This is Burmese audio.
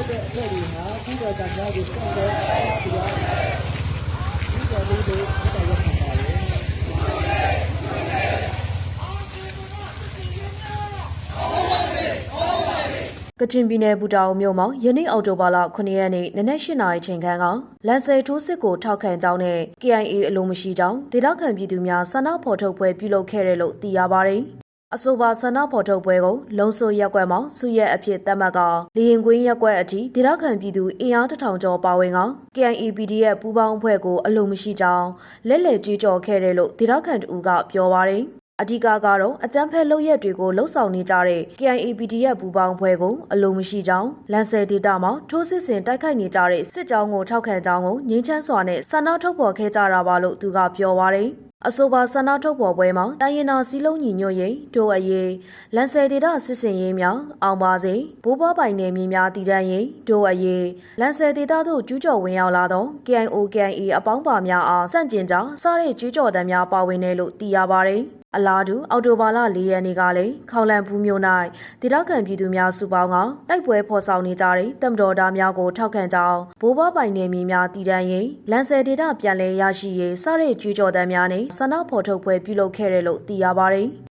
က်တဲ့အဖွဲ့တွေဟာပြည်တော်ကများကိုစောင့်တဲ့ပြည်တော်ပြည်တော်လူတွေစစ်တပ်ရောက်ပါလေကချင်ပြည်နယ်ဘူတာအုံမြို့မှာယနေ့အောက်တိုဘာလ9ရက်နေ့နနက်၈နာရီချိန်ခန့်ကလန်ဆယ်ထိုးစစ်ကိုထောက်ခံကြောင်းနဲ့ KIA အလိုမရှိကြောင်းဒေသခံပြည်သူများဆန္ဒဖော်ထုတ်ပွဲပြုလုပ်ခဲ့တယ်လို့သိရပါတယ် အဆိုပါဆန္ဒဖော်ထုတ်ပွဲကိုလုံဆိုရက်ကွက်မှာစုရက်အဖြစ်သတ်မှတ်ကလေရင်ကွင်းရက်ကွက်အထိဒေသခံပြည်သူအင်အားတစ်ထောင်ကျော်ပါဝင်က KIA PD ရဲ့ပူးပေါင်းအဖွဲ့ကိုအလိုမရှိကြောင်းလက်လက်ကြွေးကြော်ခဲ့တယ်လို့ဒေသခံတူကပြောပါတယ်။အဓိကကတော့အကြမ်းဖက်လုပ်ရက်တွေကိုလှုပ်ဆောင်နေကြတဲ့ KIAPD ရဲ့ပူပေါင်းဖွဲ့ကိုအလိုမရှိကြောင်းလန်ဆယ်ဒေတာမှာထိုးစစ်ဆင်တိုက်ခိုက်နေကြတဲ့စစ်ကြောင်းကိုထောက်ခံကြောင်းကိုငြင်းချမ်းစွာနဲ့ဆန္ဒထုတ်ဖော်ခဲ့ကြတာပါလို့သူကပြောပါရယ် အဆိုပါဆန္ဒထုတ်ဖော်ပွဲမှာတိုင်းရင်နာစည်းလုံးညီညွတ်ရေးတို့အရေးလန်ဆယ်ဒေတာစစ်စင်ရေးများအောင်ပါစေဘိုးဘွားပိုင်နယ်မြေများတည်တံ့ရေးတို့အရေးလန်ဆယ်ဒေတာတို့ကျူးကျော်ဝင်ရောက်လာသော KIO KIA အပေါင်းပါများအားစန့်ကျင်ကြောင်းစတဲ့ကျူးကျော်တမ်းများပါဝင်တယ်လို့သိရပါရယ် အလားတူအော်တိုဘာလ၄ရက်နေ့ကလည်းခေါလန်ဘူးမြို့၌ဒေသခံပြည်သူများစုပေါင်းကတိုက်ပွဲဖော်ဆောင်နေကြတဲ့တမတော်သားများကိုထောက်ခံကြောင်းဘိုးဘွားပိုင်နယ်မြေများတည်တံ့ရေးလန်ဆယ်ဒေသပြန်လည်ရရှိရေးစတဲ့ကြွေးကြော်တမ်းများနဲ့ဆန္ဒဖော်ထုတ်ပွဲပြုလုပ်ခဲ့တယ်လို့သိရပါတယ်။